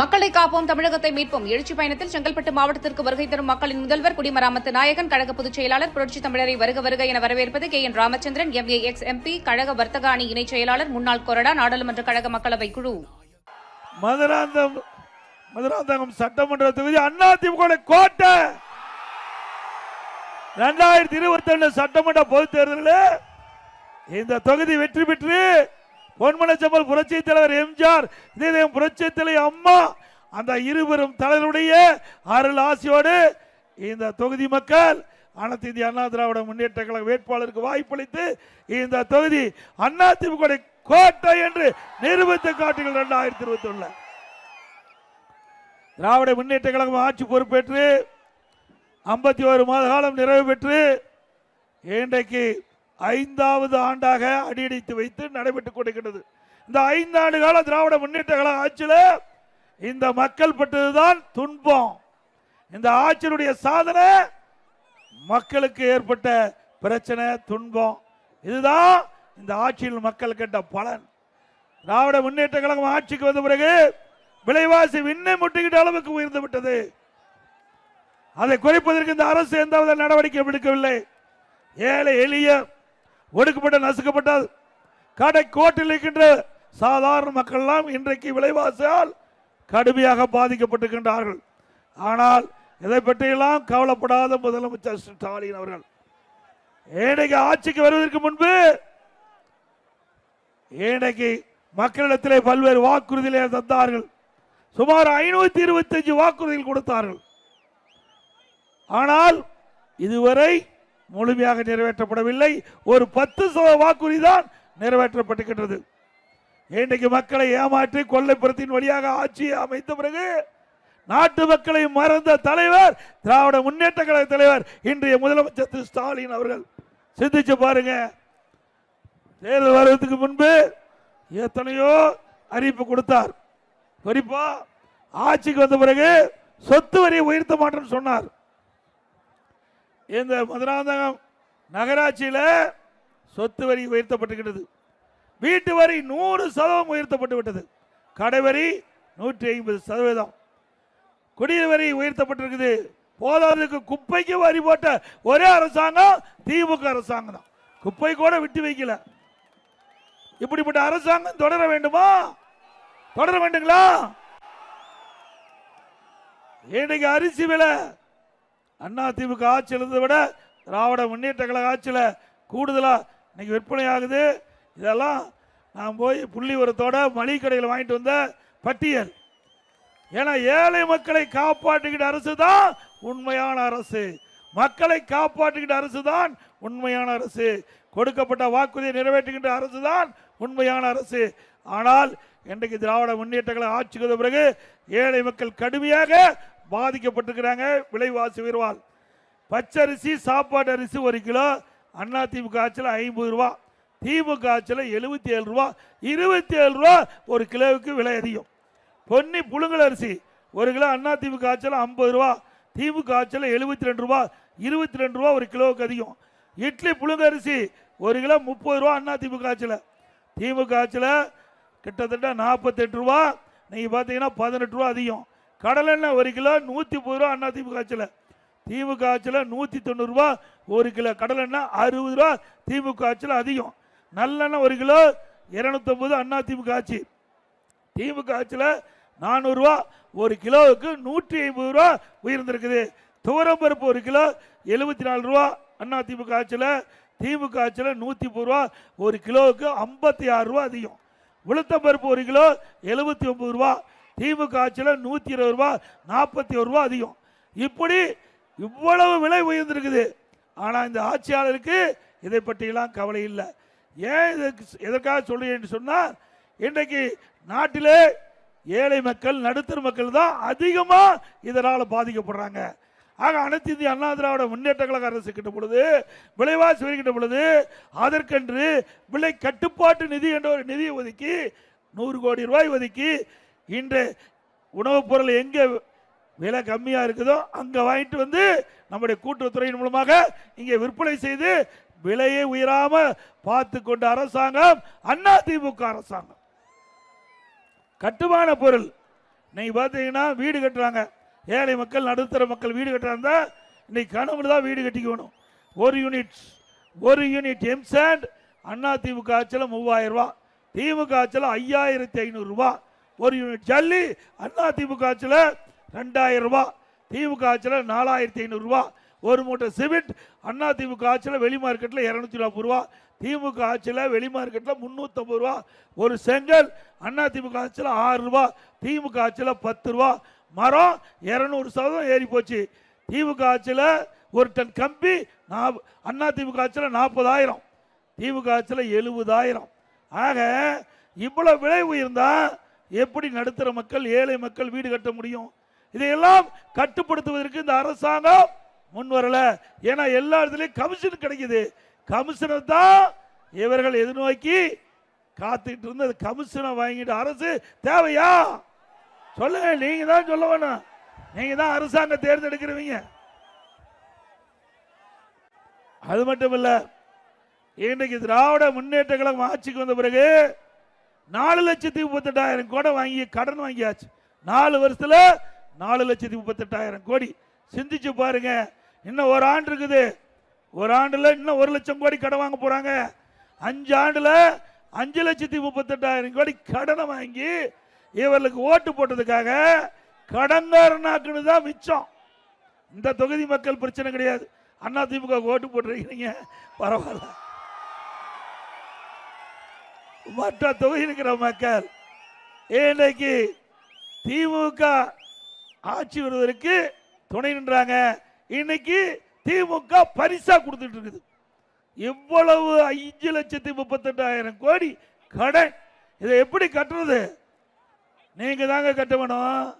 மக்களை காப்போம் தமிழகத்தை மீட்போம். எழுச்சி பயணத்தில் செங்கல்பட்டு மாவட்டத்திற்கு வருகை தரும் மக்களின் முதல்வர் குடிமராமத்து நாயகன் கழக பொதுச் செயலாளர் புரட்சி தமிழரை வருக வருக என வரவேற்பது K. N. Ramachandran M. A. Ex. MP கழக வர்த்தக அணி இணைச் செயலாளர் முன்னாள் கொறடா நாடாளுமன்ற கழக மக்களவை குழு. மதுராந்தகம் மதுராந்தகம் சட்டமன்ற தொகுதி அண்ணா திமுக கோட்டை. ரெண்டாயிரத்தி இருபத்தி ரெண்டு சட்டமன்ற பொதுத் தேர்தலில் இந்த தொகுதி வெற்றி பெற்று பொன்மனச்சம்பல் புரட்சி தலைவர் எம்ஜிஆர் இதயம் புரட்சி தலை அம்மா அந்த இருவரும் தலைவருடைய அருள் ஆசியோடு இந்த தொகுதி மக்கள் அனைத்து இந்திய அண்ணா திராவிட முன்னேற்ற கழக வேட்பாளருக்கு வாய்ப்பளித்து இந்த தொகுதி அண்ணா திமுக கோட்டை என்று நிரூபித்து காட்டுகள் இரண்டாயிரத்தி இருபத்தி ஒன்று திராவிட முன்னேற்ற கழகம் ஆட்சி பொறுப்பேற்று ஐம்பத்தி ஒரு மாத காலம் நிறைவு பெற்று இன்றைக்கு ஐந்தாவது ஆண்டாக அடியடித்து வைத்து நடைபெற்றுக் கொண்டிருக்கிறது இந்த ஐந்தாண்டு கால திராவிட முன்னேற்ற கழக ஆட்சியில் இந்த மக்கள் பட்டதுதான் துன்பம். இந்த ஆட்சியினுடைய சாதனை மக்களுக்கு ஏற்பட்ட பிரச்சனை துன்பம். இதுதான் இந்த ஆட்சியில் மக்கள் கேட்ட பலன். திராவிட முன்னேற்ற கழகம் ஆட்சிக்கு வந்த பிறகு விலைவாசி விண்ணை முட்டிக்கிட்ட அளவுக்கு உயர்ந்து விட்டது. அதை குறைப்பதற்கு இந்த அரசு எந்தவித நடவடிக்கை எடுக்கவில்லை. ஏழை எளிய ஒடுக்கப்பட்ட நசுக்கப்பட்ட கடை கோட்டில் இருக்கின்ற சாதாரண மக்கள்லாம் இன்றைக்கு விலைவாசியால் கடுமையாக பாதிக்கப்பட்டிருக்கின்றார்கள். ஆனால் இதை பற்றியெல்லாம் கவலைப்படாத முதலமைச்சர் ஸ்டாலின் அவர்கள். ஏனைக்கு ஆட்சிக்கு வருவதற்கு முன்பு ஏனைக்கு மக்களிடத்திலே பல்வேறு வாக்குறுதிகளை தந்தார்கள். சுமார் ஐநூத்தி இருபத்தஞ்சு வாக்குறுதிகள் கொடுத்தார்கள். ஆனால் இதுவரை முழுமையாக நிறைவேற்றப்படவில்லை. ஒரு பத்து சதவீத வாக்குறுதி தான் நிறைவேற்றப்பட்டுகின்றது இன்றைக்கு மக்களை ஏமாற்றி கொள்ளைப்புறத்தின் வழியாக ஆட்சியை அமைத்த பிறகு நாட்டு மக்களை மறந்த தலைவர் திராவிட முன்னேற்ற கழக தலைவர் இன்றைய முதலமைச்சர் திரு ஸ்டாலின் அவர்கள். சிந்திச்சு பாருங்க. தேர்தல் வருவதற்கு முன்பு எத்தனையோ அறிவிப்பு கொடுத்தார். குறிப்பா ஆட்சிக்கு வந்த பிறகு சொத்து வரி உயர்த்த மாட்டேன்னு சொன்னார். இந்த மதுராந்தகம் நகராட்சியில் சொத்து வரி உயர்த்தப்பட்டுக்கிட்டது வீட்டு வரி நூறு சதவீதம் உயர்த்தப்பட்டு விட்டது. கடை வரி நூற்றி ஐம்பது சதவீதம். குடிநீர் வரி உயர்த்தப்பட்டிருக்குது. போதாததுக்கு குப்பைக்கு வரி போட்ட ஒரே அரசாங்கம் திமுக அரசாங்கம் தான். குப்பை கூட விட்டு வைக்கல. இப்படிப்பட்ட அரசாங்கம் தொடர வேண்டுமா? தொடர வேண்டுங்களா? இன்னைக்கு அரிசி விலை அண்ணா திமுக ஆட்சி இருந்ததை விட திராவிட முன்னேற்ற கழக ஆட்சியில் கூடுதலாக இன்னைக்கு விற்பனை ஆகுது. இதெல்லாம் நான் போய் புள்ளி உரத்தோட மளிகை கடையில் வாங்கிட்டு வந்த பட்டியல். ஏன்னா ஏழை மக்களை காப்பாற்றுகிற அரசு தான் உண்மையான அரசு. மக்களை காப்பாற்றுகிற அரசு தான் உண்மையான அரசு. கொடுக்கப்பட்ட வாக்குறுதியை நிறைவேற்றுகின்ற அரசு தான் உண்மையான அரசு. ஆனால் இன்றைக்கு திராவிட முன்னேற்றங்களை ஆட்சிக்கு பிறகு ஏழை மக்கள் கடுமையாக பாதிக்கப்பட்டிருக்கிறாங்க. விலைவாசி உயர்வால். பச்சரிசி சாப்பாட்டு அரிசி ஒரு கிலோ அண்ணா திமுக ஆட்சியில் ஐம்பது ரூபா. திமுக ஆட்சியில் எழுபத்தி ஏழு ரூபா. இருபத்தி ஏழு ரூபா ஒரு கிலோவுக்கு விலை அதிகம். பொன்னி புழுங்கல் அரிசி ஒரு கிலோ அண்ணா திமுக ஆட்சியில் ஐம்பது ரூபா. திமுக ஆட்சியில் எழுபத்தி ரெண்டு ரூபா. இருபத்தி ரெண்டு ரூபா ஒரு கிலோவுக்கு அதிகம். இட்லி புழுங்க அரிசி ஒரு கிலோ முப்பது ரூபா அண்ணா திமுக ஆட்சியில். திமுக ஆட்சியில் கிட்டத்தட்ட நாற்பத்தெட்டு ரூபா. நீங்கள் பார்த்தீங்கன்னா பதினெட்டு ரூபா அதிகம். கடலெண்ணெய் ஒரு கிலோ நூற்றி முப்பது ரூபா அண்ணா திமுக ஆட்சியில் திமுக ஆட்சியில் நூற்றி தொண்ணூறுரூவா ஒரு கிலோ. கடலெண்ணெய் அறுபது ரூபா திமுக ஆட்சியில் அதிகம். நல்லெண்ணெய் ஒரு கிலோ இரநூத்தொம்பது அண்ணா திமுக ஆட்சி திமுக ஆட்சியில் நானூறுரூவா ஒரு கிலோவுக்கு நூற்றி ஐம்பது ரூபா உயர்ந்திருக்குது துவரம் பருப்பு ஒரு கிலோ எழுபத்தி நாலு ரூபா அண்ணா திமுக ஆட்சியில் திமுக ஆட்சியில் நூற்றி முப்பது ரூபா ஒரு கிலோவுக்கு ஐம்பத்தி ஆறு ரூபா அதிகம். உளுத்தம் பருப்பு ஒரு கிலோ எழுபத்தி ஒன்பது ரூபா திமுக ஆட்சியில் நூற்றி இருபது ரூபா நாற்பத்தி ஒரு ரூபா அதிகம். இப்படி இவ்வளவு விலை உயர்ந்திருக்குது. ஆனால் இந்த ஆட்சியாளருக்கு இதை பற்றியெல்லாம் கவலை இல்லை. ஏன் இதற்கு எதற்காக சொல்லுகிறேன் சொன்னால் இன்றைக்கு நாட்டிலே ஏழை மக்கள் நடுத்தர மக்கள் தான் அதிகமாக இதனால் பாதிக்கப்படுறாங்க. ஆக அனைத்து இந்திய அண்ணா திராவிட முன்னேற்ற கழக அரசு கிட்ட பொழுது விலைவாசி வருகின்ற பொழுது அதற்கென்று விலை கட்டுப்பாட்டு நிதி என்ற ஒரு நிதியை ஒதுக்கி நூறு கோடி ரூபாய் ஒதுக்கி இன்று உணவுப் பொருள் எங்கே விலை கம்மியாக இருக்குதோ அங்கே வாங்கிட்டு வந்து நம்முடைய கூட்டுறவுத்துறையின் மூலமாக இங்கே விற்பனை செய்து விலையை உயராம பார்த்து கொண்ட அரசாங்கம் அண்ணா திமுக அரசாங்கம். கட்டுமான பொருள். இன்னைக்கு பார்த்தீங்கன்னா வீடு கட்டுறாங்க. ஏழை மக்கள் நடுத்தர மக்கள் வீடு கட்டுறாங்க. இன்னைக்கு கனவுல தான் வீடு கட்டிக்கணும் ஒரு யூனிட் ஒரு யூனிட் எம்சாண்ட் அண்ணா திமுக ஆட்சியில் மூவாயிரம் ரூபா திமுக ஆட்சியில் ஐயாயிரத்தி ஐநூறுரூவா ஒரு யூனிட் ஜல்லி. அண்ணா திமுக ஆட்சியில் ரெண்டாயிரம் ரூபா. திமுக ஆட்சியில் நாலாயிரத்தி ஐநூறுரூவா ஒரு மூட்டை சிமெண்ட். அண்ணா திமுக ஆட்சியில் வெளி மார்க்கெட்டில் இரநூத்தி நாற்பது ரூபா. திமுக ஆட்சியில் வெளி மார்க்கெட்டில் முந்நூற்றம்பது ரூபா. ஒரு செங்கல். அண்ணா திமுக ஆட்சியில் ஆறு ரூபா. திமுக ஆட்சியில் பத்து ரூபா. மரம் இரநூறு சதவீதம் ஏறி போச்சு. திமுக ஆட்சியில் ஒரு டன் கம்பி. நான் அண்ணா திமுக ஆட்சியில் நாற்பதாயிரம். திமுக ஆட்சியில் எழுபதாயிரம். ஆக இவ்வளோ விலை உயர்ந்தால் எப்படி நடுத்தர மக்கள் ஏழை மக்கள் வீடு கட்ட முடியும்? இதையெல்லாம் கட்டுப்படுத்துவதற்கு இந்த அரசாங்கம் முன் வரல. ஏன்னா எல்லா இடத்துலையும் கமிஷன் கிடைக்குது. கமிஷனை தான் இவர்கள் எதிர்நோக்கி காத்துக்கிட்டு இருந்து அந்த கமிஷனை வாங்கிட்டு அரசு தேவையா? சொல்லுங்க நீங்க தான் சொல்ல வேணும். நீங்க தான் அரசாங்கம் தேர்ந்தெடுக்கிறவங்க. அது மட்டும் இல்லை இன்றைக்கு திராவிட முன்னேற்ற கழகம் ஆட்சிக்கு வந்த பிறகு நாலு லட்சத்தி முப்பத்தெட்டாயிரம் கோடி வாங்கி கடன் வாங்கியாச்சு. நாலு வருஷத்தில் நாலு லட்சத்தி முப்பத்தெட்டாயிரம் கோடி. சிந்திச்சு பாருங்க. இன்னும் ஒரு ஆண்டு இருக்குது. ஒரு ஆண்டில் இன்னும் ஒரு லட்சம் கோடி கடன் வாங்க போகிறாங்க அஞ்சு ஆண்டில் அஞ்சு லட்சத்தி முப்பத்தெட்டாயிரம் கோடி கடனை வாங்கி இவர்களுக்கு ஓட்டு போட்டதுக்காக கடன்காரனாக்குன்னு தான் மிச்சம். இந்த தொகுதி மக்கள் பிரச்சனை கிடையாது. அண்ணா திமுக ஓட்டு போட்டுருக்கீங்க பரவாயில்ல. மற்ற தொகுதி இருக்கிற மக்கள் இன்னைக்கு திமுக ஆட்சி வருவதற்கு துணை நின்றாங்க. இன்னைக்கு திமுக பரிசா கொடுத்துட்டு இருக்குது. இவ்வளவு அஞ்சு லட்சத்தி முப்பத்தெட்டாயிரம் கோடி கடன். இதை எப்படி கட்டுறது? நீங்க தாங்க கட்டணும்.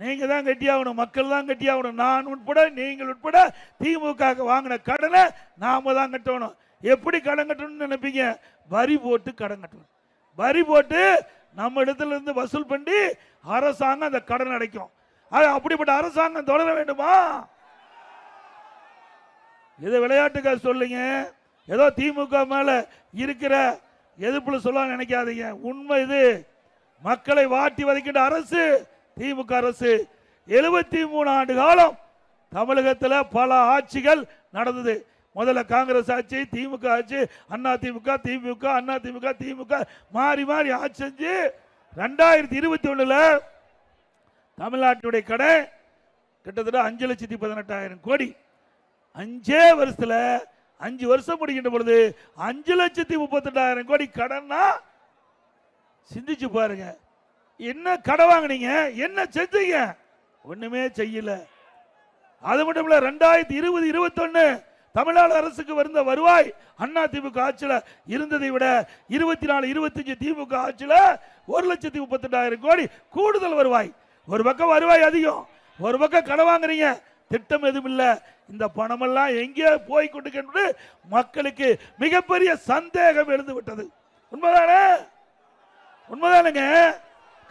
நீங்கள் நீங்க தான் கட்டியாகணும் மக்கள் தான் கட்டியாகணும் நான் உட்பட நீங்கள் உட்பட திமுக வாங்கின கடனை நாம தான் கட்டணும். எப்படி கடன் கட்டணும்னு நினைப்பீங்க? வரி போட்டு கடன் கட்டணும். வரி போட்டு நம்ம இடத்துல இருந்து வசூல் பண்ணி அரசாங்கம் அந்த கடன் அடைக்கும். ஆக அப்படிப்பட்ட அரசாங்கம் தொடர வேண்டுமா? இது விளையாட்டுக்காக சொல்லுங்க? ஏதோ திமுக மேல இருக்கிற எதிர்ப்புல சொல்ல நினைக்காதீங்க. உண்மை இது. மக்களை வாட்டி வதைக்கின்ற அரசு திமுக அரசு. எழுபத்தி மூணு ஆண்டு காலம் தமிழகத்தில் பல ஆட்சிகள் நடந்தது. முதல்ல காங்கிரஸ் ஆட்சி திமுக ஆட்சி அண்ணா திமுக திமுக அண்ணா திமுக திமுக. மாறி மாறி ஆட்சி செஞ்சு ரெண்டாயிரத்தி இருபத்தி ஒண்ணுல தமிழ்நாட்டினுடைய கடை கிட்டத்தட்ட அஞ்சு லட்சத்தி பதினெட்டாயிரம் கோடி. அஞ்சே வருஷத்துல அஞ்சு வருஷம் முடிக்கின்ற பொழுது அஞ்சு லட்சத்தி முப்பத்தெட்டாயிரம் கோடி கடன்னா சிந்திச்சு பாருங்க. என்ன கடை வாங்கினீங்க? என்ன செஞ்சீங்க? ஒண்ணுமே செய்யல. அது மட்டும் இல்ல ரெண்டாயிரத்தி இருபது இருபத்தொன்னு தமிழ்நாடு அரசுக்கு வந்த வருவாய் அண்ணா திமுக ஆட்சியில் இருந்ததை விட இருபத்தி நாலு இருபத்தஞ்சு திமுக ஆட்சியில் ஒரு லட்சத்தி முப்பத்தெட்டாயிரம் கோடி கூடுதல் வருவாய். ஒரு பக்கம் வருவாய் அதிகம். ஒரு பக்கம் கடன் வாங்குறீங்க. திட்டம் எதுவும் இல்லை. இந்த பணமெல்லாம் எங்கே போய் கொண்டு மக்களுக்கு மிகப்பெரிய சந்தேகம் எழுந்து விட்டது. உண்மைதானே? உண்மைதானுங்க.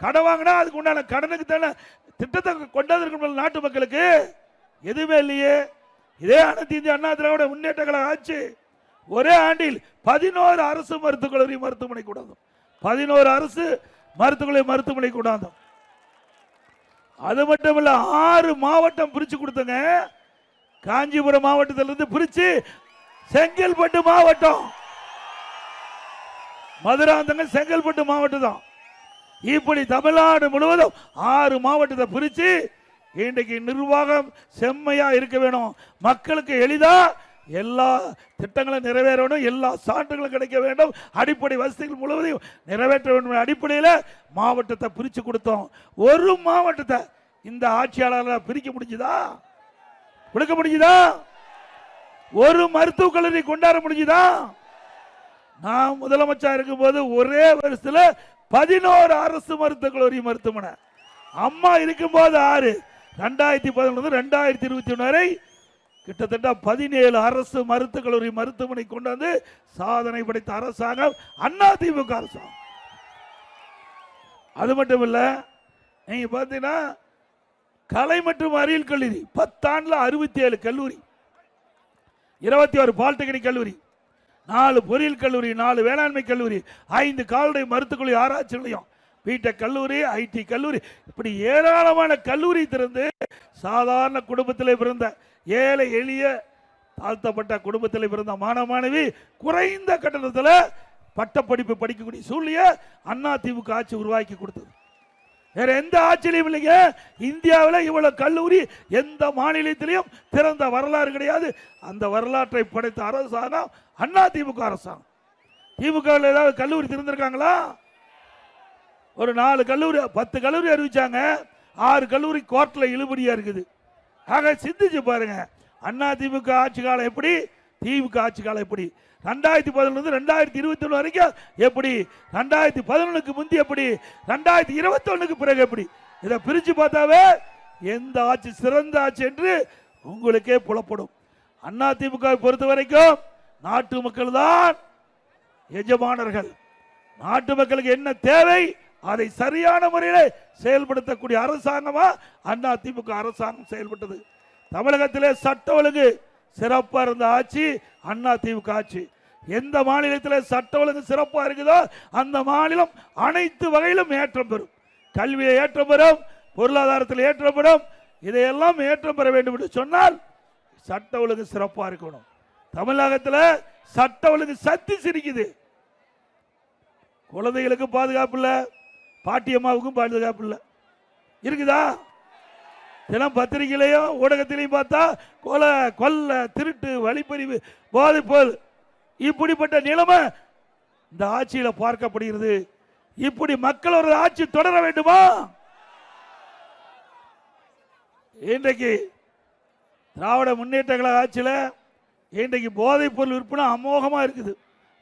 கடன் வாங்கினா அதுக்கு உண்டான கடனுக்கு தானே திட்டத்தை கொண்டாந்து நாட்டு மக்களுக்கு? எதுவுமே இல்லையே. இதே அனைத்து இந்திய அண்ணா திராவிட முன்னேற்ற கழக ஆட்சி ஒரே ஆண்டில் பதினோரு அரசு மருத்துவக் கல்லூரி மருத்துவமனை கூடாதும் பதினோரு அரசு மருத்துவக் கல்லூரி மருத்துவமனை கூடாதும் அது மட்டும் இல்ல ஆறு மாவட்டம் பிரிச்சு கொடுத்தங்க. காஞ்சிபுரம் மாவட்டத்திலிருந்து பிரிச்சு செங்கல்பட்டு மாவட்டம். மதுராந்தங்க செங்கல்பட்டு மாவட்டம் தான் இப்படி தமிழ்நாடு முழுவதும் ஆறு மாவட்டத்தை பிரிச்சு இன்றைக்கு நிர்வாகம் செம்மையா இருக்க வேணும். மக்களுக்கு எளிதா எல்லா திட்டங்களும் நிறைவேறணும் எல்லா சான்றுகளும் கிடைக்க வேண்டும். அடிப்படை வசதிகள் முழுவதையும் நிறைவேற்ற வேண்டும் அடிப்படையில் மாவட்டத்தை பிரித்து கொடுத்தோம். ஒரு மாவட்டத்தை இந்த ஆட்சியாளரால் பிரிக்க முடிஞ்சுதா? கொடுக்க முடிஞ்சுதா? ஒரு மருத்துவக் கல்லூரி கொண்டாட முடிஞ்சுதா? நான் முதலமைச்சர் இருக்கும்போது ஒரே வருஷத்தில் பதினோரு அரசு மருத்துவக் கல்லூரி மருத்துவமனை. அம்மா இருக்கும்போது ஆறு. ரெண்டாயிரத்தி பதினொன்று ரெண்டாயிரத்தி இருபத்தி ஒன்று வரை கிட்டத்தட்ட பதினேழு அரசு மருத்துவக் கல்லூரி மருத்துவமனை கொண்டு வந்து சாதனை படைத்த அரசாங்கம் அண்ணா திமுக அரசாங்கம். அது மட்டும் இல்லை நீங்கள் பார்த்தீங்கன்னா கலை மற்றும் அறிவியல் கல்லூரி பத்தாண்டில் அறுபத்தி ஏழு கல்லூரி இருபத்தி ஒரு பாலிடெக்னிக் கல்லூரி நாலு பொறியியல் கல்லூரி நாலு வேளாண்மை கல்லூரி ஐந்து கால்நடை மருத்துவக் கல்லூரி ஆராய்ச்சி நிலையம் வீட்டை கல்லூரி ஐடி கல்லூரி. இப்படி ஏராளமான கல்லூரி திறந்து சாதாரண குடும்பத்தில் பிறந்த ஏழை எளிய தாழ்த்தப்பட்ட குடும்பத்தில் பிறந்த மாணவ மாணவி குறைந்த கட்டணத்தில் பட்டப்படிப்பு படிக்கக்கூடிய சூழ்நிலையை அண்ணா திமுக ஆட்சி உருவாக்கி கொடுத்தது. வேற எந்த ஆட்சியிலையும் இல்லைங்க. இந்தியாவில் இவ்வளவு கல்லூரி எந்த மாநிலத்திலையும் திறந்த வரலாறு கிடையாது. அந்த வரலாற்றை படைத்த அரசாங்கம் அண்ணா திமுக அரசாங்கம். திமுக ஏதாவது கல்லூரி திறந்திருக்காங்களா? ஒரு நாலு கல்லூரி பத்து கல்லூரி அறிவிச்சாங்க. ஆறு கல்லூரி கோர்ட்டில் இழுபடியாக இருக்குது. ஆக சிந்திச்சு பாருங்க. அண்ணா திமுக ஆட்சி காலம் எப்படி? திமுக ஆட்சி காலம் எப்படி? ரெண்டாயிரத்தி பதினொன்று ரெண்டாயிரத்தி இருபத்தி ஒன்று வரைக்கும் எப்படி? ரெண்டாயிரத்தி பதினொன்றுக்கு முந்தி எப்படி? ரெண்டாயிரத்தி இருபத்தொன்னுக்கு பிறகு எப்படி? இதை பிரித்து பார்த்தாவே எந்த ஆட்சி சிறந்த ஆட்சி என்று உங்களுக்கே புலப்படும். அண்ணா திமுக பொறுத்த வரைக்கும் நாட்டு மக்கள் தான் எஜமானர்கள். நாட்டு மக்களுக்கு என்ன தேவை? அதை சரியான முறையில் செயல்படுத்தக்கூடிய அரசாங்கமா அண்ணா திமுக அரசாங்கம் செயல்பட்டது. தமிழகத்திலே சட்ட ஒழுங்கு சிறப்பாக இருந்த ஆட்சி அண்ணா திமுக ஆட்சி. எந்த மாநிலத்தில் சட்ட ஒழுங்கு சிறப்பாக இருக்குதோ அந்த மாநிலம் அனைத்து வகையிலும் ஏற்றம் பெறும். கல்வியை ஏற்றம் பெறும் பொருளாதாரத்தில் ஏற்றம் பெறும் இதையெல்லாம் ஏற்றம் பெற வேண்டும் என்று சொன்னால் சட்ட ஒழுங்கு சிறப்பாக இருக்கணும். தமிழகத்தில் சட்ட ஒழுங்கு சத்தி சிரிக்குது. குழந்தைகளுக்கு பாதுகாப்பு இல்லை பாட்டியம்மாவுக்கும் பாதுகாப்பு இல்லை. இருக்குதா? தினம் பத்திரிகையிலையும் ஊடகத்திலையும் பார்த்தா கொலை கொல்லை திருட்டு வழிப்பறிவு போதைப்போல் இப்படிப்பட்ட நிலைமை இந்த ஆட்சியில் பார்க்கப்படுகிறது. இப்படி மக்கள் ஒரு ஆட்சி தொடர வேண்டுமா? இன்றைக்கு திராவிட முன்னேற்ற கழக ஆட்சியில் இன்றைக்கு போதைப் பொருள் விற்பனை அமோகமாக இருக்குது.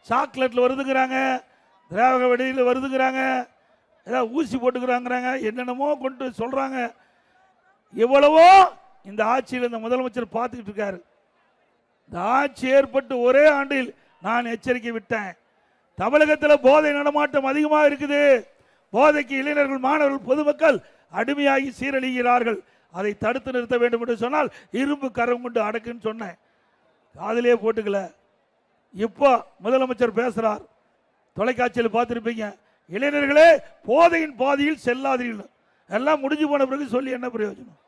சாக்லேட்டில் வருதுங்கிறாங்க திராவிட வெளியில் வருதுங்கிறாங்க ஏதாவது ஊசி போட்டுக்கிறாங்கிறாங்க என்னென்னமோ கொண்டு சொல்கிறாங்க எவ்வளவோ இந்த ஆட்சியில் இந்த முதலமைச்சர் பார்த்துக்கிட்டு இருக்காரு. இந்த ஆட்சி ஏற்பட்டு ஒரே ஆண்டில் நான் எச்சரிக்கை விட்டேன். தமிழகத்தில் போதை நடமாட்டம் அதிகமாக இருக்குது. போதைக்கு இளைஞர்கள் மாணவர்கள் பொதுமக்கள் அடிமையாகி சீரழிகிறார்கள். அதை தடுத்து நிறுத்த வேண்டும் என்று சொன்னால் இரும்பு கரம் கொண்டு அடக்குன்னு சொன்னேன். காதிலே போட்டுக்கல. இப்போ முதலமைச்சர் பேசுகிறார் தொலைக்காட்சியில் பார்த்துருப்பீங்க. இளைஞர்களே போதையின் பாதையில் செல்லாதீர்கள். எல்லாம் முடிஞ்சு போன பிறகு சொல்லி என்ன பிரயோஜனம்?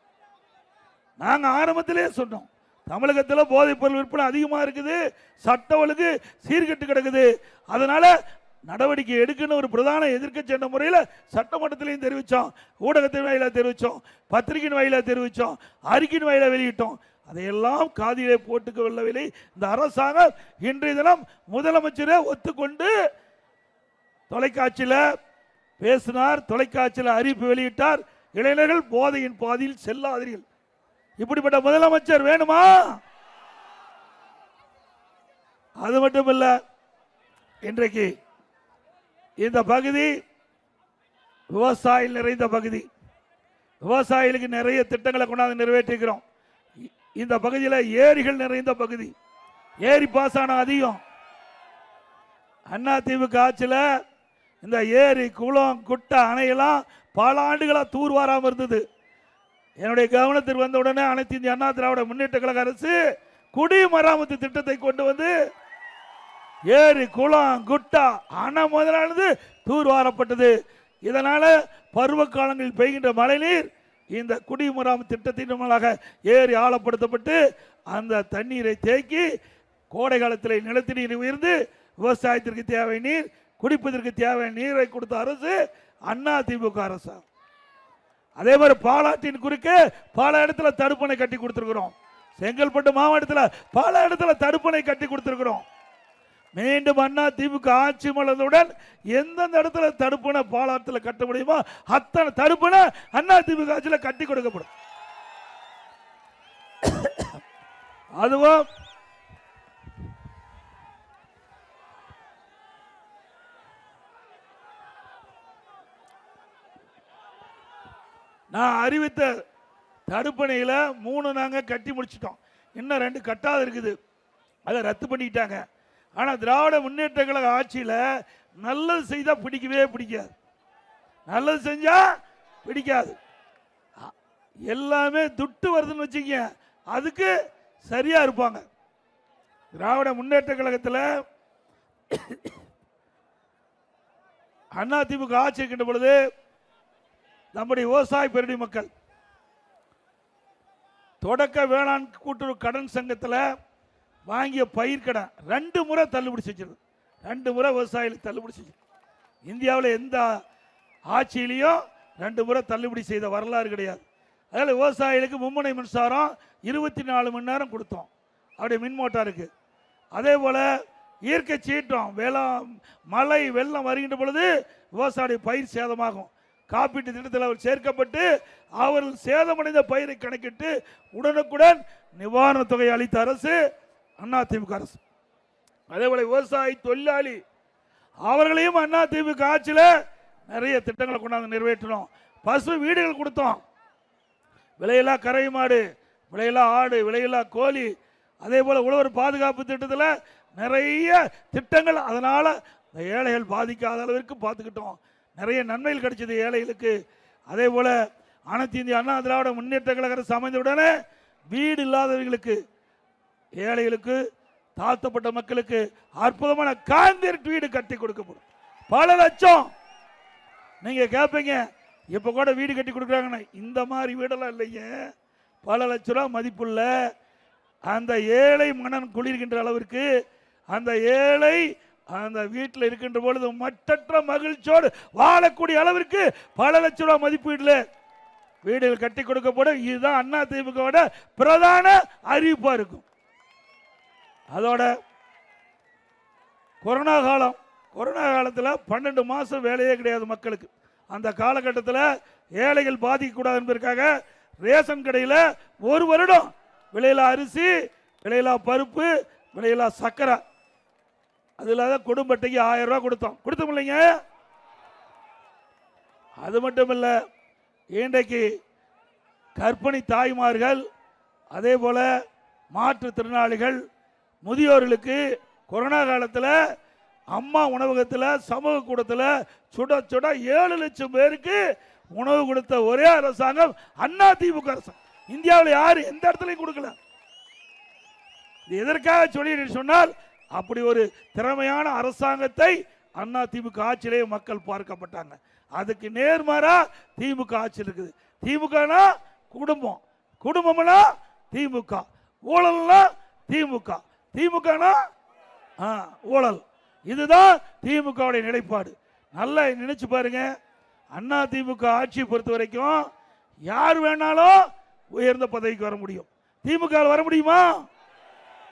நாங்கள் ஆரம்பத்திலே சொன்னோம் தமிழகத்தில் போதைப் பொருள் விற்பனை அதிகமாக இருக்குது சட்ட ஒழுங்கு சீர்கெட்டு கிடக்குது. அதனால நடவடிக்கை எடுக்கணும் ஒரு பிரதான எதிர்க்கட்சி என்ற முறையில் சட்டமன்றத்திலையும் தெரிவித்தோம் ஊடகத்தின் வாயிலாக தெரிவித்தோம் பத்திரிகையின் வாயிலாக தெரிவித்தோம் அறிக்கையின் வாயிலாக வெளியிட்டோம். அதையெல்லாம் காதிலே போட்டுக்கொள்ளவில்லை இந்த அரசாங்கம் இன்றைய தினம் முதலமைச்சரே ஒத்துக்கொண்டு தொலைக்காட்சியில் பேசினார் தொலைக்காட்சியில் அறிவிப்பு வெளியிட்டார். இளைஞர்கள் போதையின் பாதையில் செல்லாதீர்கள். இப்படிப்பட்ட முதலமைச்சர் வேணுமா? அது மட்டும் இல்லை இன்றைக்கு இந்த பகுதி விவசாயிகள் நிறைந்த பகுதி. விவசாயிகளுக்கு நிறைய திட்டங்களை கொண்டாந்து நிறைவேற்றிக்கிறோம் இந்த பகுதியில் ஏரிகள் நிறைந்த பகுதி. ஏரி பாசனம் அதிகம். அண்ணா திமுக ஆட்சியில் இந்த ஏரி குளம் குட்டை அணையெல்லாம் பல ஆண்டுகளாக தூர்வாராமல் இருந்தது. என்னுடைய கவனத்திற்கு வந்த உடனே அனைத்து இந்திய அண்ணா திராவிட முன்னேற்ற கழக அரசு குடிமராமத்து திட்டத்தை கொண்டு வந்து ஏரி குளம் குட்டா அணை முதலானது தூர்வாரப்பட்டது. இதனால பருவ காலங்களில் பெய்கின்ற மழைநீர் இந்த குடிமராமத்து திட்டத்தின் மூலமாக ஏரி ஆழப்படுத்தப்பட்டு அந்த தண்ணீரை தேக்கி கோடை காலத்தில் நிலத்தடி நீர் உயர்ந்து விவசாயத்திற்கு தேவை நீர் குடிப்பதற்கு தேவை நீரை கொடுத்த அரசு அண்ணா திமுக அரசு. அதே மாதிரி பாலாற்றின் குறுக்கே பல இடத்துல தடுப்பணை கட்டி கொடுத்துருக்குறோம். செங்கல்பட்டு மாவட்டத்தில் பல இடத்துல தடுப்பணை கட்டி கொடுத்துருக்குறோம். மீண்டும் அண்ணா திமுக ஆட்சி மலர்ந்தவுடன் எந்தெந்த இடத்துல தடுப்பணை பாலாற்றில் கட்ட முடியுமோ அத்தனை தடுப்பணை அண்ணா திமுக ஆட்சியில் கட்டி கொடுக்கப்படும். அதுவும் நான் அறிவித்த தடுப்பணையில் மூணு நாங்கள் கட்டி முடிச்சிட்டோம். இன்னும் ரெண்டு கட்டாது இருக்குது. அதை ரத்து பண்ணிக்கிட்டாங்க ஆனால் திராவிட முன்னேற்ற கழக ஆட்சியில் நல்லது செய்தால் பிடிக்கவே பிடிக்காது. நல்லது செஞ்சால் பிடிக்காது. எல்லாமே துட்டு வருதுன்னு வச்சுக்கங்க. அதுக்கு சரியாக இருப்பாங்க. திராவிட முன்னேற்ற கழகத்தில் அண்ணா ஆட்சி இருக்கின்ற பொழுது நம்முடைய விவசாய பெருடி மக்கள். தொடக்க வேளாண் கூட்டுறவு கடன் சங்கத்தில் வாங்கிய பயிர் கடன் ரெண்டு முறை தள்ளுபடி செஞ்சிருக்கு. ரெண்டு முறை விவசாயிகளுக்கு தள்ளுபடி செஞ்சிருக்கு. இந்தியாவில் எந்த ஆட்சியிலையும் ரெண்டு முறை தள்ளுபடி செய்த வரலாறு கிடையாது. அதில் விவசாயிகளுக்கு மும்முனை மின்சாரம் இருபத்தி நாலு மணி நேரம் கொடுத்தோம். அப்படியே மின் மோட்டாருக்கு அதே போல் இயற்கை சீற்றம் வேளாண் மழை வெள்ளம் வருகின்ற பொழுது விவசாய பயிர் சேதமாகும். காப்பீட்டு திட்டத்தில் அவர் சேர்க்கப்பட்டு அவர்கள் சேதமடைந்த பயிரை கணக்கிட்டு உடனுக்குடன் நிவாரணத் தொகை அளித்த அரசு அதிமுக அரசு. அதே போல விவசாயி தொழிலாளி அவர்களையும் அண்ணா ஆட்சியில் நிறைய திட்டங்களை கொண்டாந்து நிறைவேற்றினோம். பசு வீடுகள் கொடுத்தோம். விலையில்லா கரை மாடு விலையில்லா ஆடு விலையில்லா கோழி அதே போல் உழவர் பாதுகாப்பு திட்டத்தில் நிறைய திட்டங்கள் அதனால் இந்த ஏழைகள் பாதிக்காத அளவிற்கு பார்த்துக்கிட்டோம். நிறைய நன்மைகள் கிடைச்சது ஏழைகளுக்கு. அதே போல் அனைத்து இந்திய அண்ணா திராவிட முன்னேற்ற கழக அரசு உடனே வீடு இல்லாதவர்களுக்கு ஏழைகளுக்கு தாழ்த்தப்பட்ட மக்களுக்கு அற்புதமான காங்கிரீட் வீடு கட்டி கொடுக்கப்படும். பல லட்சம். நீங்க கேட்பீங்க இப்ப கூட வீடு கட்டி கொடுக்குறாங்கன்னு. இந்த மாதிரி வீடெல்லாம் இல்லைங்க. பல லட்ச ரூபா மதிப்புள்ள அந்த ஏழை மனம் குளிர்கின்ற அளவிற்கு அந்த ஏழை அந்த வீட்டில் இருக்கின்ற பொழுது மற்றற்ற மகிழ்ச்சியோடு வாழக்கூடிய அளவிற்கு பல லட்ச ரூபா மதிப்பீடுல வீடுகள் கட்டி கொடுக்கப்படும். இதுதான் அண்ணா திமுகவோட பிரதான அறிவிப்பா இருக்கும். அதோட கொரோனா காலம் கொரோனா காலத்தில் பன்னெண்டு மாதம் வேலையே கிடையாது மக்களுக்கு. அந்த காலகட்டத்தில் ஏழைகள் பாதிக்கக்கூடாது என்பதற்காக ரேஷன் கடையில் ஒரு வருடம் விலையில்லா அரிசி விலையில்லா பருப்பு விலையில்லா சர்க்கரை அது இல்லாத குடும்பத்தைக்கு ஆயிரம் ரூபா கொடுத்தோம். கொடுத்தோம் இல்லைங்க? அது மட்டும் இல்லை இன்றைக்கு கர்ப்பிணி தாய்மார்கள் அதே போல மாற்றுத்திறனாளிகள் முதியோர்களுக்கு கொரோனா காலத்தில் அம்மா உணவகத்தில் சமூக கூடத்தில் சுட சுட ஏழு லட்சம் பேருக்கு உணவு கொடுத்த ஒரே அரசாங்கம் அண்ணா திமுக அரசாங்கம் இந்தியாவில் யாரு எந்த இடத்துலையும் கொடுக்கல. இது எதற்காக சொல்லி சொன்னால் அப்படி ஒரு திறமையான அரசாங்கத்தை அண்ணா திமுக ஆட்சியிலே மக்கள் பார்க்கப்பட்டாங்க. அதுக்கு நேர்மாறா திமுக ஆட்சி இருக்குது. திமுகனா குடும்பம். குடும்பம்னா திமுக. ஊழல்னா திமுக. திமுகனா ஊழல். இதுதான் திமுகவுடைய நிலைப்பாடு. நல்லா நினைச்சு பாருங்க. அண்ணா திமுக ஆட்சியை பொறுத்த வரைக்கும் யார் வேணாலும் உயர்ந்த பதவிக்கு வர முடியும். திமுக வர முடியுமா?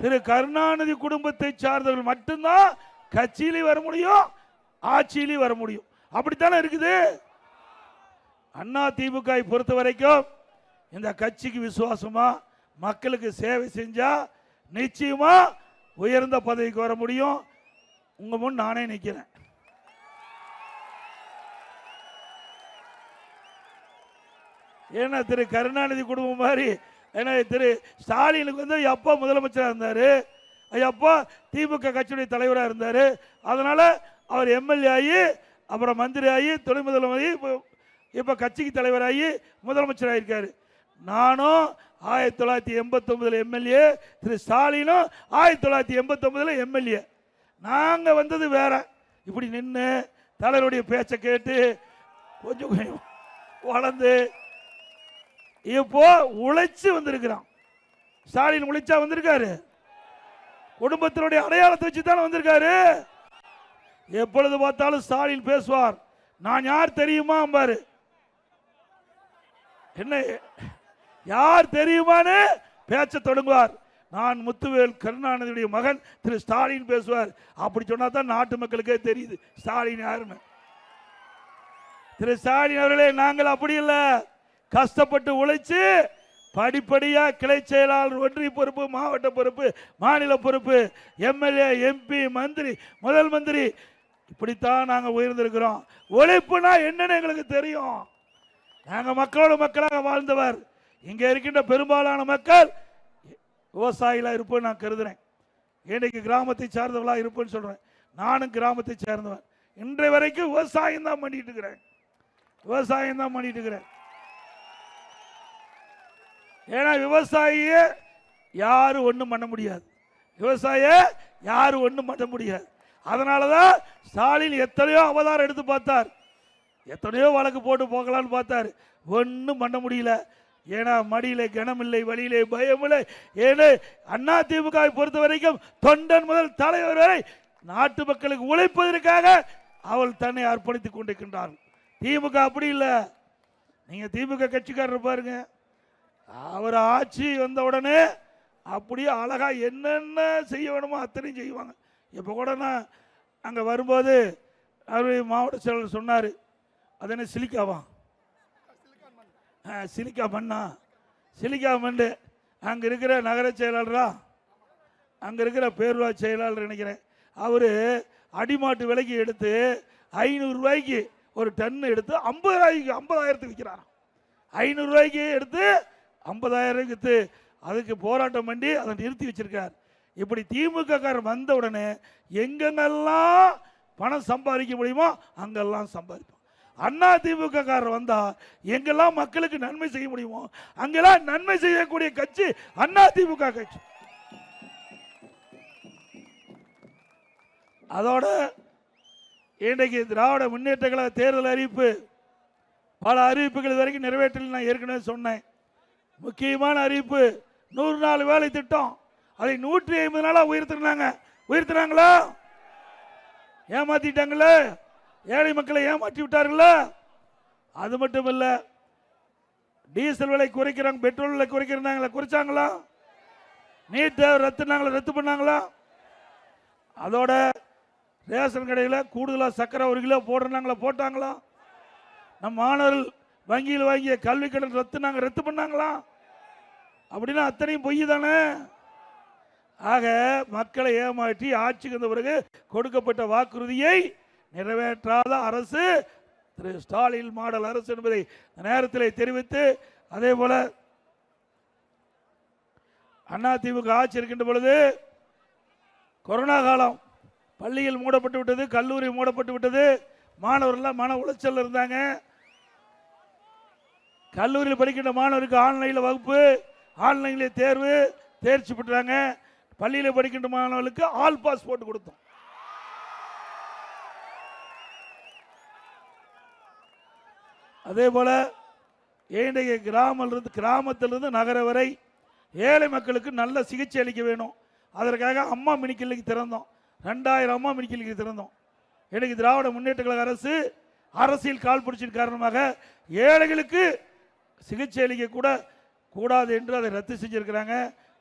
திரு கருணாநிதி குடும்பத்தை சார்ந்தவர்கள் மட்டும்தான் கட்சியிலையும் வர முடியும் ஆட்சியிலையும் வர முடியும். அப்படித்தானே இருக்குது? அண்ணா திமுக பொறுத்த வரைக்கும் இந்த கட்சிக்கு விசுவாசமா மக்களுக்கு சேவை செஞ்சா நிச்சயமா உயர்ந்த பதவிக்கு வர முடியும். உங்க முன் நானே நிற்கிறேன் ஏன்னா திரு கருணாநிதி குடும்பம் மாதிரி ஏன்னா திரு ஸ்டாலினுக்கு வந்து எப்போ முதலமைச்சராக இருந்தார். அப்போ திமுக கட்சியுடைய தலைவராக இருந்தார். அதனால் அவர் எம்எல்ஏ ஆகி அப்புறம் மந்திரி ஆகி துணை முதலமைச்சர் இப்போ இப்போ கட்சிக்கு தலைவராகி முதலமைச்சராக இருக்கார் நானும் ஆயிரத்தி தொள்ளாயிரத்தி எண்பத்தொம்பதில் எம்எல்ஏ திரு ஸ்டாலினும் ஆயிரத்தி தொள்ளாயிரத்தி எண்பத்தொம்பதில் எம்எல்ஏ. நாங்கள் வந்தது வேற. இப்படி நின்று தலைவருடைய பேச்சை கேட்டு கொஞ்சம் கொஞ்சம் வளர்ந்து இப்போ உழைச்சு வந்திருக்கிறான். ஸ்டாலின் உழைச்சா வந்திருக்காரு. குடும்பத்தினுடைய அடையாளத்தை வச்சு தானே வந்திருக்காரு. எப்பொழுது பார்த்தாலும் ஸ்டாலின் பேசுவார். நான் யார் தெரியுமா பாரு என்ன யார் தெரியுமான்னு பேச்ச தொடங்குவார். நான் முத்துவேல் கருணாநிதியுடைய மகன் திரு ஸ்டாலின் பேசுவார். அப்படி சொன்னா தான் நாட்டு மக்களுக்கே தெரியுது. ஸ்டாலின் யாருன்னு. திரு ஸ்டாலின் அவர்களே நாங்கள் அப்படி இல்லை. கஷ்டப்பட்டு உழைச்சு படிப்படியாக கிளை செயலாளர் ஒன்றிய பொறுப்பு மாவட்ட பொறுப்பு மாநில பொறுப்பு எம்எல்ஏ எம்பி மந்திரி முதல் மந்திரி. இப்படித்தான் நாங்கள் உயர்ந்திருக்கிறோம். உழைப்புனா என்னன்னு எங்களுக்கு தெரியும். நாங்கள் மக்களோட மக்களாக வாழ்ந்தவர். இங்கே இருக்கின்ற பெரும்பாலான மக்கள் விவசாயிகளாக இருப்போம் நான் கருதுறேன். இன்றைக்கு கிராமத்தை சார்ந்தவளாக இருப்பேன்னு சொல்கிறேன் நானும் கிராமத்தை சேர்ந்தவன். இன்றைய வரைக்கும் விவசாயம் தான் பண்ணிட்டு இருக்கிறேன். விவசாயம் தான் பண்ணிட்டு இருக்கிறேன். ஏன்னா விவசாயிய யாரும் ஒன்றும் பண்ண முடியாது. விவசாய யாரும் ஒன்றும் பண்ண முடியாது. அதனால தான் ஸ்டாலின் எத்தனையோ அவதாரம் எடுத்து பார்த்தார். எத்தனையோ வழக்கு போட்டு போகலான்னு பார்த்தார். ஒன்றும் பண்ண முடியல. ஏன்னா மடியிலே கனமில்லை வழியிலே பயமில்லை. ஏன்னு அண்ணா திமுகவை பொறுத்த வரைக்கும் தொண்டன் முதல் தலைவர் வரை நாட்டு மக்களுக்கு உழைப்பதற்காக அவள் தன்னை அர்ப்பணித்துக் கொண்டிருக்கின்றார் திமுக அப்படி இல்லை. நீங்கள் திமுக கட்சிக்காரர் பாருங்கள் அவர் ஆட்சி வந்த உடனே அப்படியே அழகா என்னென்ன செய்ய வேணுமோ அத்தனையும் செய்வாங்க. இப்போ கூட நான் அங்கே வரும்போது அவர் மாவட்ட செயலர் சொன்னார் அது என்ன சிலிக்காவா ஆ, சிலிக்கா மண்ணா? சிலிக்கா மண்ணு அங்கே இருக்கிற நகர செயலாளரா? அங்கே இருக்கிற பேரூராட்சி செயலாளர் நினைக்கிறேன். அவர் அடிமாட்டு விலைக்கு எடுத்து ஐநூறுரூவாய்க்கு ஒரு டன் எடுத்து ஐம்பது ரூபாய்க்கு ஐம்பதாயிரத்துக்கு விற்கிறாராம் ஐநூறுரூவாய்க்கு எடுத்து ஐம்பதாயிரம் விற்று அதுக்கு போராட்டம் பண்ணி அதை நிறுத்தி வச்சிருக்கார். இப்படி திமுக காரர் வந்த உடனே எங்கெங்கெல்லாம் பணம் சம்பாதிக்க முடியுமோ அங்கெல்லாம் சம்பாதிப்போம். அண்ணா திமுக காரர் வந்தால் எங்கெல்லாம் மக்களுக்கு நன்மை செய்ய முடியுமோ அங்கெல்லாம் நன்மை செய்யக்கூடிய கட்சி அண்ணா திமுக கட்சி. அதோட இன்றைக்கு திராவிட முன்னேற்ற கழக தேர்தல் அறிவிப்பு பல அறிவிப்புகள் இது வரைக்கும் நிறைவேற்றல் நான் ஏற்கனவே சொன்னேன். முக்கியமான அறிவிப்பு. நூறு நாள் வேலை திட்டம். அதை நூற்றி ஐம்பது நாளாக உயர்த்தினாங்க. உயர்த்தினாங்களா? ஏமாத்திட்டாங்களே? ஏழை மக்களை ஏமாற்றி விட்டார்களா? அது மட்டும் இல்லை டீசல் விலை குறைக்கிறாங்க பெட்ரோல் விலை குறைக்கிறாங்களா? குறைச்சாங்களா? நீட் ரத்துனாங்களா? ரத்து பண்ணாங்களா? அதோட ரேஷன் கடையில் கூடுதலாக சக்கரை ஒரு கிலோ போடுறாங்களா போட்டாங்களா? நம் மாணவர்கள் வங்கியில் வாங்கிய கல்வி கடன் ரத்து நாங்கள் ரத்து பண்ணாங்களா? அப்படின்னா அத்தனையும் பொய் தானே? ஆக மக்களை ஏமாற்றி ஆட்சிக்கு வந்த பிறகு கொடுக்கப்பட்ட வாக்குறுதியை நிறைவேற்றாத அரசு திரு ஸ்டாலின் மாடல் அரசு என்பதை நேரத்தில் தெரிவித்து அதே போல அதிமுக ஆட்சி இருக்கின்ற பொழுது கொரோனா காலம் பள்ளிகள் மூடப்பட்டு விட்டது கல்லூரி மூடப்பட்டு விட்டது மாணவர்கள்லாம் மன உளைச்சல் இருந்தாங்க. கல்லூரியில் படிக்கின்ற மாணவருக்கு ஆன்லைனில் வகுப்பு ஆன்லைனில் தேர்வு தேர்ச்சி பெற்றாங்க. பள்ளியில் படிக்கின்ற மாணவர்களுக்கு ஆல் பாஸ் போட்டு கொடுத்தோம். அதே போல் ஏழைய கிராமிலிருந்து கிராமத்திலிருந்து நகர வரை ஏழை மக்களுக்கு நல்ல சிகிச்சை அளிக்க வேணும். அதற்காக அம்மா மினி திறந்தோம். ரெண்டாயிரம் அம்மா மினி திறந்தோம். எனக்கு திராவிட முன்னேற்ற கழக அரசு அரசியல் கால் பிடிச்சின் காரணமாக ஏழைகளுக்கு சிகிச்சை அளிக்க கூட கூடாது என்று அதை ரத்து செஞ்சிருக்கிறாங்க.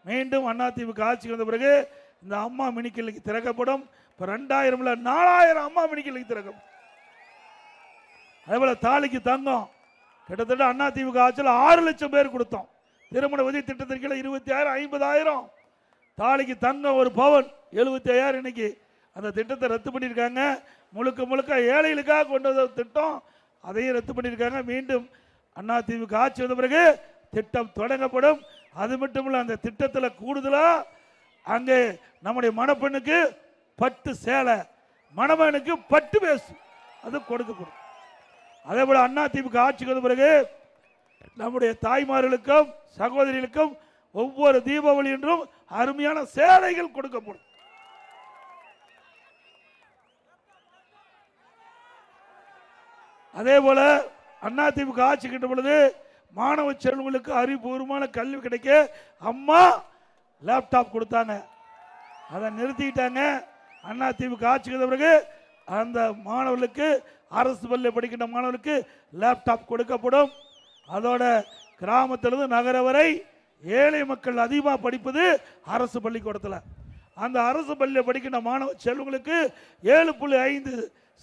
மீண்டும் அதிமுக ஆட்சிக்கு வந்த பிறகு இந்த அம்மா மினி கிளினிக் திறக்கப்படும். இப்போ ரெண்டாயிரம்ல நாலாயிரம் அம்மா மினி கிளினிக் திறக்கப்படும் அதே போல் தாலிக்கு தங்கம். கிட்டத்தட்ட அண்ணா ஆட்சியில் ஆறு லட்சம் பேர் கொடுத்தோம். திருமண உதவி திட்டத்திற்கு இருபத்தி ஆயிரம் ஐம்பதாயிரம். தாலிக்கு தங்கம் ஒரு பவன் எழுபத்தி ஐயாயிரம் இன்னைக்கு. அந்த திட்டத்தை ரத்து பண்ணியிருக்காங்க. முழுக்க முழுக்க ஏழைகளுக்காக கொண்டு வந்த திட்டம். அதையும் ரத்து பண்ணியிருக்காங்க. மீண்டும் அண்ணா திமுக ஆட்சி வந்த பிறகு திட்டம் தொடங்கப்படும். அது மட்டும் இல்லை அந்த திட்டத்தில் கூடுதலாக அங்கே நம்முடைய மணப்பெண்ணுக்கு பட்டு சேலை மணமகனுக்கு பட்டு பேசு அது கொடுக்கப்படும். அதே போல் அண்ணா திமுக ஆட்சிக்கு வந்த பிறகு நம்முடைய தாய்மார்களுக்கும் சகோதரிகளுக்கும் ஒவ்வொரு தீபாவளி என்றும் அருமையான சேலைகள் கொடுக்கப்படும். அதே போல அண்ணா ஆட்சி கிட்ட பொழுது மாணவ செல்வங்களுக்கு அறிவுபூர்வமான கல்வி கிடைக்க அம்மா லேப்டாப் கொடுத்தாங்க. அதை நிறுத்திக்கிட்டாங்க. அண்ணா திமுக ஆட்சிக்கு பிறகு அந்த மாணவர்களுக்கு அரசு பள்ளியில் படிக்கின்ற மாணவர்களுக்கு லேப்டாப் கொடுக்கப்படும். அதோட கிராமத்திலிருந்து நகர வரை ஏழை மக்கள் அதிகமாக படிப்பது அரசு பள்ளிக்கூடத்தில். அந்த அரசு பள்ளியில் படிக்கின்ற மாணவ செல்வங்களுக்கு ஏழு புள்ளி ஐந்து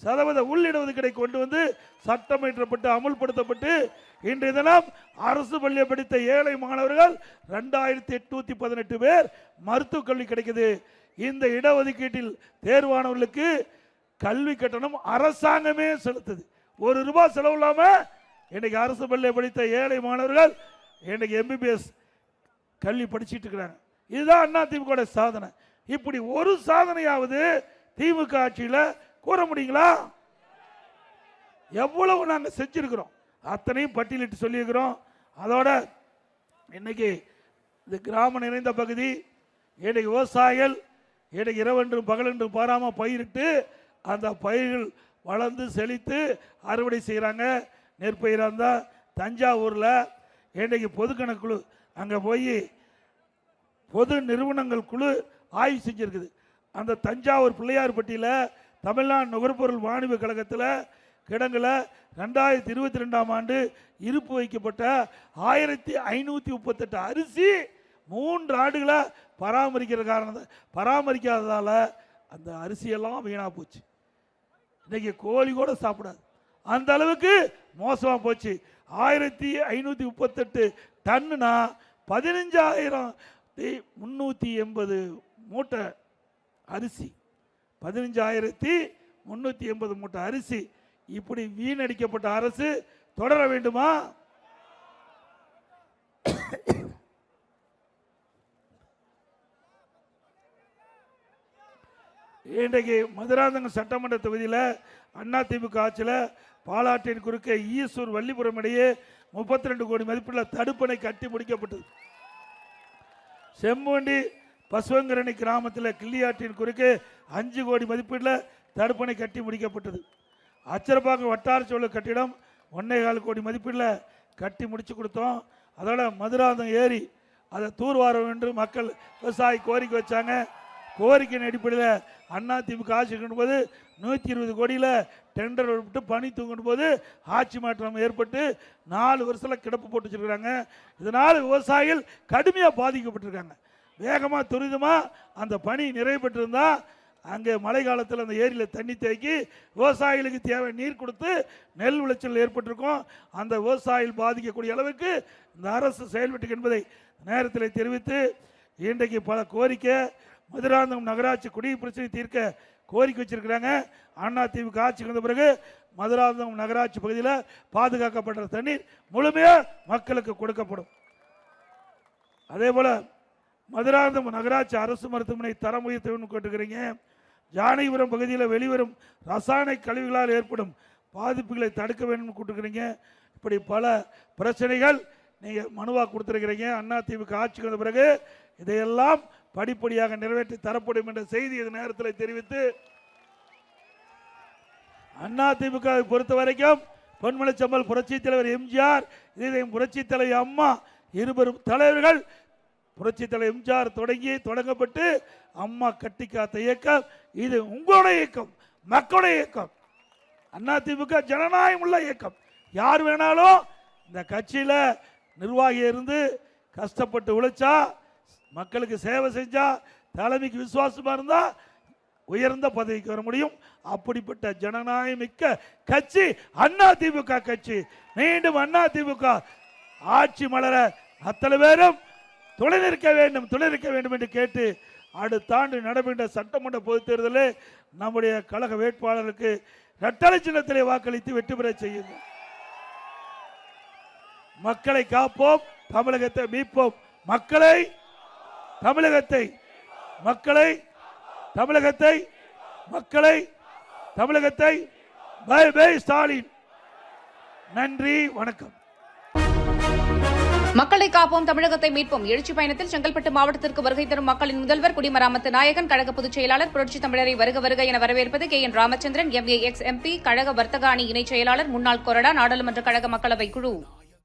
சதவீத உள்ளிடஒதுக்கீடை கொண்டு வந்து சட்டம் இயற்றப்பட்டு அமுல்படுத்தப்பட்டு இன்றைய தினம் அரசு பள்ளியை படித்த ஏழை மாணவர்கள் ரெண்டாயிரத்தி எட்நூத்தி பதினெட்டு பேர் மருத்துவக் கல்வி கிடைக்குது. இந்த இடஒதுக்கீட்டில் தேர்வானவர்களுக்கு கல்வி கட்டணம் அரசாங்கமே செலுத்துது. ஒரு ரூபாய் செலவு இன்றைக்கி அரசு பள்ளியை படித்த ஏழை மாணவர்கள் இன்னைக்கு எம்பிபிஎஸ் கல்வி படிச்சுட்டு இருக்கிறாங்க. இதுதான் அண்ணா திமுக சாதனை. இப்படி ஒரு சாதனையாவது திமுக ஆட்சியில் கூற முடியுங்களா? எவ்வளவு நாங்கள் செஞ்சிருக்கிறோம். அத்தனையும் பட்டியலிட்டு சொல்லியிருக்கிறோம். அதோட இன்னைக்கு இந்த கிராமம் நிறைந்த பகுதி இன்னைக்கு விவசாயிகள் இன்றைக்கு இரவென்றும் பகலென்றும் பாராமல் பயிரிட்டு அந்த பயிர்கள் வளர்ந்து செழித்து அறுவடை செய்கிறாங்க நெற்பயிராக இருந்தால் தஞ்சாவூரில் இன்றைக்கு பொதுக்கணக்குழு அங்கே போய் பொது நிறுவனங்கள் குழு ஆய்வு செஞ்சுருக்குது. அந்த தஞ்சாவூர் பிள்ளையார்பட்டியில் தமிழ்நாடு நுகர்பொருள் வாணிப கழகத்தில் கிடங்குல ரெண்டாயிரத்தி இருபத்தி ரெண்டாம் ஆண்டு இருப்பு வைக்கப்பட்ட ஆயிரத்தி ஐநூற்றி முப்பத்தெட்டு அரிசி மூன்று ஆண்டுகளை பராமரிக்கிற காரணத்தை பராமரிக்காததால் அந்த அரிசியெல்லாம் வீணாக போச்சு. இன்றைக்கி கோழி கூட சாப்பிடாது. அந்த அளவுக்கு மோசமாக போச்சு. ஆயிரத்தி ஐநூற்றி முப்பத்தெட்டு டன்னுனா பதினஞ்சாயிரம் முந்நூற்றி எண்பது மூட்டை அரிசி. பதினஞ்சாயிரத்தி முந்நூற்றி எண்பது மூட்டை அரிசி இப்படி வீணடிக்கப்பட்ட அரசு தொடர வேண்டுமா? இன்றைக்கு மதுராந்தகம் சட்டமன்ற தொகுதியில் அதிமுக ஆட்சியில் பாலாற்றின் குறுக்கே ஈசூர் வள்ளிபுரம் இடையே முப்பத்தி ரெண்டு கோடி மதிப்புள்ள தடுப்பணை கட்டி முடிக்கப்பட்டது. செம்மண்டி பசுவங்கரணி கிராமத்தில் கிள்ளியாற்றின் குறுக்கே அஞ்சு கோடி மதிப்பீட்டில் தடுப்பணை கட்டி முடிக்கப்பட்டது. அச்சரப்பாக்கம் வட்டார சோழ கட்டிடம் ஒன்றே கால் கோடி மதிப்பீட்டில் கட்டி முடிச்சு கொடுத்தோம். அதோட மதுராந்தம் ஏரி அதை தூர்வார வேண்டும் மக்கள் விவசாயி கோரிக்கை வச்சாங்க. கோரிக்கையின் அடிப்படையில் அண்ணா திமுக ஆட்சி போது நூற்றி இருபது கோடியில் டெண்டர் விட்டு பணி தூங்கின போது ஆட்சி மாற்றம் ஏற்பட்டு நாலு வருஷத்தில் கிடப்பு போட்டு வச்சுருக்குறாங்க. இதனால் விவசாயிகள் கடுமையாக பாதிக்கப்பட்டிருக்காங்க. வேகமாக துரிதமாக அந்த பணி நிறைவு பெற்றிருந்தால் அங்கே மழை காலத்தில் அந்த ஏரியில் தண்ணி தேக்கி விவசாயிகளுக்கு தேவை நீர் கொடுத்து நெல் விளைச்சல் ஏற்பட்டிருக்கும். அந்த விவசாயிகள் பாதிக்கக்கூடிய அளவுக்கு இந்த அரசு செயல்பட்டு என்பதை நேரத்தில் தெரிவித்து இன்றைக்கு பல கோரிக்கை மதுராந்தகம் நகராட்சி குடிநீர் பிரச்சனை தீர்க்க கோரிக்கை வச்சிருக்கிறாங்க. அண்ணா திமுக ஆட்சிக்கு வந்த பிறகு மதுராந்தகம் நகராட்சி பகுதியில் பாதுகாக்கப்பட்ட தண்ணீர் முழுமையாக மக்களுக்கு கொடுக்கப்படும். அதே போல் மதுராந்தகம் நகராட்சி அரசு மருத்துவமனை தரம் உயர்த்தணும்னு கேட்டுக்கிறீங்க. ஜானகிபுரம் பகுதியில் வெளிவரும் ரசாயன கழிவுகளால் ஏற்படும் பாதிப்புகளை தடுக்க வேணும்னு கூட்டுக்கிறீங்க இப்படி பல பிரச்சனைகள் நீங்கள் மனுவாக கொடுத்துருக்கிறீங்க. அண்ணா திமுக ஆட்சிக்கு வந்த பிறகு இதையெல்லாம் படிப்படியாக நிறைவேற்றி தரப்படும் என்ற செய்தி இந்த நேரத்தில் தெரிவித்து அண்ணா திமுகவை பொறுத்த வரைக்கும் பொன்மலைச்சம்பல் புரட்சித் தலைவர் எம்ஜிஆர் இதயம் புரட்சித் தலைவர் அம்மா இருவரும் தலைவர்கள் புரட்சி தலைவர் எம்ஜிஆர் தொடங்கி தொடங்கப்பட்டு அம்மா கட்டி காத்த இயக்கம் இது உங்களுடைய இயக்கம் மக்களுடைய இயக்கம். அண்ணா திமுக ஜனநாயகம் உள்ள இயக்கம். யார் வேணாலும் இந்த கட்சியில் நிர்வாகி இருந்து கஷ்டப்பட்டு உழைச்சா மக்களுக்கு சேவை செஞ்சா தலைமைக்கு விசுவாசமா இருந்தா உயர்ந்த பதவிக்கு வர முடியும். அப்படிப்பட்ட ஜனநாயகமிக்க கட்சி அண்ணா திமுக கட்சி. மீண்டும் அண்ணா திமுக ஆட்சி மலர அத்தனை பேரும் துணை நிற்க வேண்டும் துணை நிற்க வேண்டும் என்று கேட்டு அடுத்த ஆண்டு நடைபெற்ற சட்டமன்ற பொதுத் தேர்தலில் நம்முடைய கழக வேட்பாளருக்கு இரட்டலை சின்னத்திலே வாக்களித்து வெற்றி பெற செய்யும் மக்களை காப்போம் தமிழகத்தை மீட்போம். மக்களை தமிழகத்தை மக்களை தமிழகத்தை மக்களை தமிழகத்தை. Bye bye Stalin. நன்றி வணக்கம். மக்களை காப்போம் தமிழகத்தை மீட்போம். எழுச்சி பயணத்தில் செங்கல்பட்டு மாவட்டத்திற்கு வருகை தரும் மக்களின் முதல்வர் குடிமராமத்து நாயகன் கழக பொதுச் செயலாளர் புரட்சி தமிழரை வருக வருக என வரவேற்பது K. N. Ramachandran M A ex. MP கழக வர்த்தக அணி இணைச் செயலாளர் முன்னாள் கொறடா நாடாளுமன்ற கழக மக்களவை குழு.